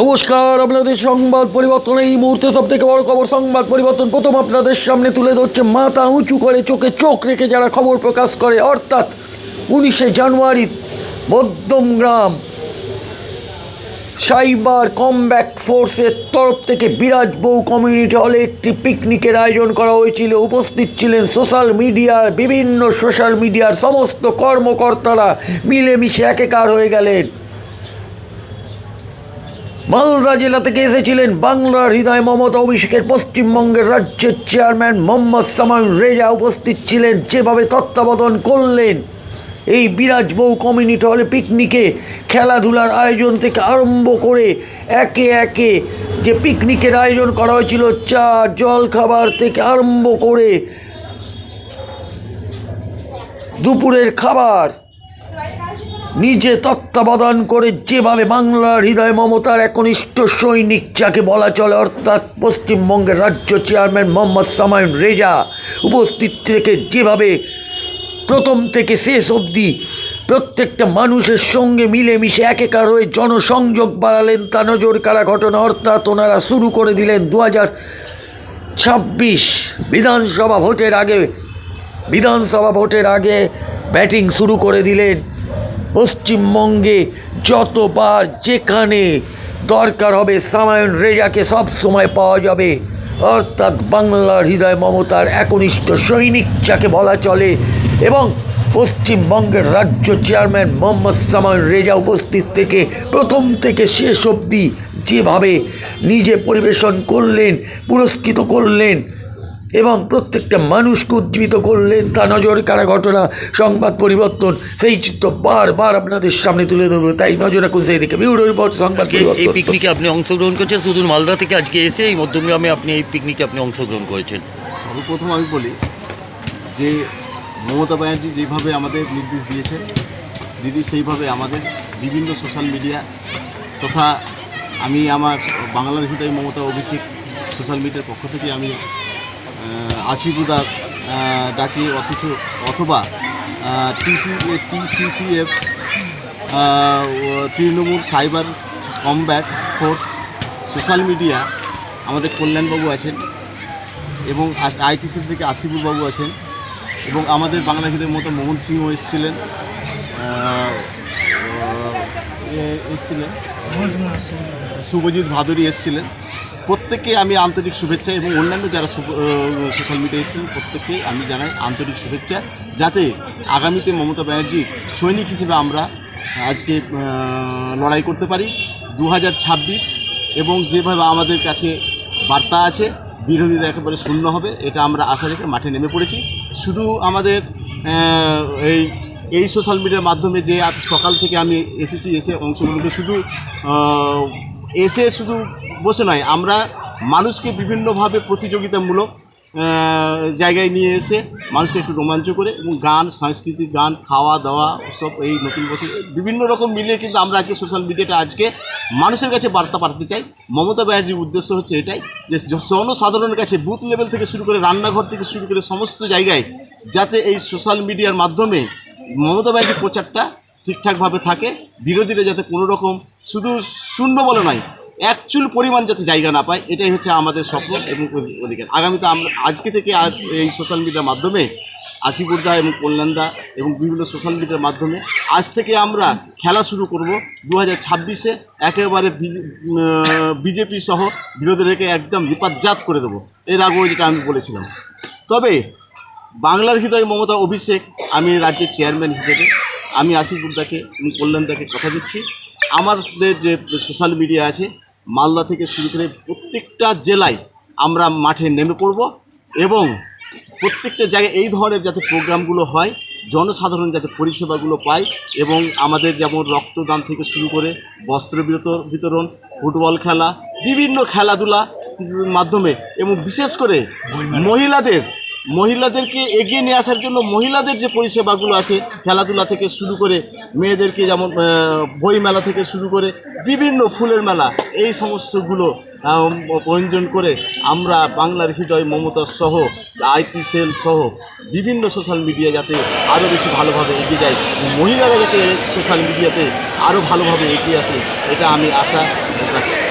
নমস্কার, আপনাদের সংবাদ পরিবর্তন। এই মুহূর্তে সব থেকে বড় খবর, সংবাদ পরিবর্তন প্রথম আপনাদের সামনে তুলে ধরছে। মাথা উঁচু করে চোখে চোখ রেখে যারা খবর প্রকাশ করে, অর্থাৎ উনিশে জানুয়ারি মধ্যমগ্রাম সাইবার কমব্যাক ফোর্সের তরফ থেকে বিরাজ বউ কমিউনিটি হলে একটি পিকনিকের আয়োজন করা হয়েছিল। উপস্থিত ছিলেন সোশ্যাল মিডিয়ার, বিভিন্ন সোশ্যাল মিডিয়ার সমস্ত কর্মকর্তারা মিলেমিশে একেকার হয়ে গেলেন। মালদা জেলা থেকে এসেছিলেন বাংলার হৃদয় মমতা অভিষেকের পশ্চিমবঙ্গের রাজ্যের চেয়ারম্যান মোহাম্মদ সামান রেজা উপস্থিত ছিলেন। যেভাবে তত্ত্বাবধান করলেন। এই বিরাজ বউ কমিউনিটি হলে পিকনিকে খেলাধুলার আয়োজন থেকে আরম্ভ করে একে একে যে পিকনিকের আয়োজন করা হয়েছিল চা, জল খাবার থেকে আরম্ভ করে দুপুরের খাবার নিজে তত্ত্বাবধান করে যেভাবে বাংলার হৃদয় মমতার একনিষ্ঠ সৈনিক যাকে বলা চলে, অর্থাৎ পশ্চিমবঙ্গের রাজ্য চেয়ারম্যান মোহাম্মদ সামায়ুন রেজা, উপস্থিত থেকে যেভাবে প্রথম থেকে শেষ অবধি প্রত্যেকটা মানুষের সঙ্গে মিলেমিশে একেকার হয়ে জনসংযোগ বাড়ালেন, তা নজর কাড়া ঘটনা, অর্থাৎ ওনারা শুরু করে দিলেন দু ছাব্বিশ বিধানসভা ভোটের আগে, বিধানসভা ভোটের আগে ব্যাটিং শুরু করে দিলেন। পশ্চিমবঙ্গে যতবার যেখানে দরকার হবে সামায়ন রেজাকে সব সময় পাওয়া যাবে। অর্থাৎ বাংলার হৃদয় মমতার একনিষ্ঠ সৈনিক যাকে বলা চলে এবং পশ্চিমবঙ্গের রাজ্য চেয়ারম্যান মোহাম্মদ সামায়ন রেজা উপস্থিত থেকে প্রথম থেকে শেষ অবধি যেভাবে নিজে পরিবেশন করলেন, পুরস্কৃত করলেন এবং প্রত্যেকটা মানুষকে উজ্জীবিত করলেন তা নজর কারা ঘটনা সংবাদ পরিবর্তন সেই চিত্র বারবার আপনাদের সামনে তুলে ধরবো। তাই নজর রাখুন সেই দিকে। সংবাদ এই পিকনিকে আপনি অংশগ্রহণ করেছেন শুধু মালদা থেকে আজকে এসে এই মধ্যমগ্রামে আপনি এই পিকনিকে আপনি অংশগ্রহণ করেছেন। সর্বপ্রথম আমি বলি যে মমতা ব্যানার্জি যেভাবে আমাদের নির্দেশ দিয়েছেন দিদি সেইভাবে আমাদের বিভিন্ন সোশ্যাল মিডিয়া তথা আমি আমার বাংলার হৃদয় মমতা অভিষেক সোশ্যাল মিডিয়ার পক্ষ থেকে আমি আশিবুদা ডাকি অথচ অথবা TC TCCF Trinamool cyber combat force social media আমাদের কল্যাণবাবু আছেন এবং আইটিসি থেকে বাবু আছেন এবং আমাদের বাংলা গীতের মতো মোহন সিংও এসেছিলেন এসেছিলেন শুভজিৎ ভাদুরী এসেছিলেন প্রত্যেককে আমি আন্তরিক শুভেচ্ছা এবং অন্যান্য যারা সোশ্যাল মিডিয়া এসেছিলেন প্রত্যেককে আমি জানাই আন্তরিক শুভেচ্ছা। যাতে আগামীতে মমতা ব্যানার্জি সৈনিক হিসেবে আমরা আজকে লড়াই করতে পারি। দু হাজার ছাব্বিশ এবং যেভাবে আমাদের কাছে বার্তা আছে বিরোধীরা একেবারে শূন্য হবে, এটা আমরা আশা রেখে মাঠে নেমে পড়েছি। শুধু আমাদের এই এই সোশ্যাল মিডিয়ার মাধ্যমে যে সকাল থেকে আমি এসেছি, এসে অংশগ্রহণ শুধু এসে শুধু বসে নয়, আমরা মানুষকে বিভিন্নভাবে প্রতিযোগিতামূলক জায়গায় নিয়ে এসে মানুষকে একটু রোমাঞ্চ করে এবং গান, সাংস্কৃতিক গান খাওয়া দাওয়া সব এই নতুন বছর, বিভিন্ন রকম মিলিয়ে কিন্তু আমরা আজকে সোশ্যাল মিডিয়াটা আজকে মানুষের কাছে বার্তা পাঠাতে চাই। মমতা ব্যানার্জির উদ্দেশ্য হচ্ছে এটাই যে জনসাধারণের কাছে বুথ লেভেল থেকে শুরু করে রান্নাঘর থেকে শুরু করে সমস্ত জায়গায় যাতে এই সোশ্যাল মিডিয়ার মাধ্যমে মমতা ব্যানার্জির প্রচারটা ঠিকঠাকভাবে থাকে, বিরোধীরা যাতে কোনো রকম শুধু শূন্য বলে নয় অ্যাকচুয়াল পরিমাণ যাতে জায়গা না পায়, এটাই হচ্ছে আমাদের স্বপ্ন এবং অধি- অধিকার। আগামীতে আমরা, আজকে থেকে আজ এই সোশ্যাল মিডিয়ার মাধ্যমে আশিপুরদা এবং কল্যাণদা এবং বিভিন্ন সোশ্যাল মিডিয়ার মাধ্যমে আজ থেকে আমরা খেলা শুরু করব দু হাজার ছাব্বিশে, একেবারে বিজেপি সহ বিরোধীদেরকে একদম বিপাতজাত করে দেবো। এর আগেও যেটা আমি বলেছিলাম। তবে বাংলার হৃদয় মমতা অভিষেক, আমি রাজ্যের চেয়ারম্যান হিসেবে, আমি আশিপুরদাকে এবং কল্যাণদাকে কথা দিচ্ছি। আমাদের যে সোশ্যাল মিডিয়া আছে মালদা থেকে শুরু করে প্রত্যেকটা জেলায় আমরা মাঠে নেমে পড়ব এবং প্রত্যেকটা জায়গায় এই ধরনের যাতে প্রোগ্রামগুলো হয় জনসাধারণ যাতে পরিষেবাগুলো পায় এবং আমাদের যেমন রক্তদান থেকে শুরু করে বস্ত্র বিতর- বিতরণ ফুটবল খেলা বিভিন্ন খেলাধুলা মাধ্যমে এবং বিশেষ করে মহিলাদের মহিলাদেরকে এগিয়ে নিয়ে আসার জন্য মহিলাদের যে পরিষেবাগুলো আছে খেলাধুলা থেকে শুরু করে মেয়েদেরকে যেমন বই মেলা থেকে শুরু করে বিভিন্ন ফুলের মেলা, এই সমস্তগুলো প্রয়োজন করে আমরা বাংলার হৃদয় মমতা সহ আইটি সেল সহ বিভিন্ন সোশ্যাল মিডিয়া যাতে আরও বেশি ভালোভাবে এগিয়ে যায়, মহিলারা যাতে সোশ্যাল মিডিয়াতে আরও ভালোভাবে এগিয়ে আসে, এটা আমি আশা রাখছি।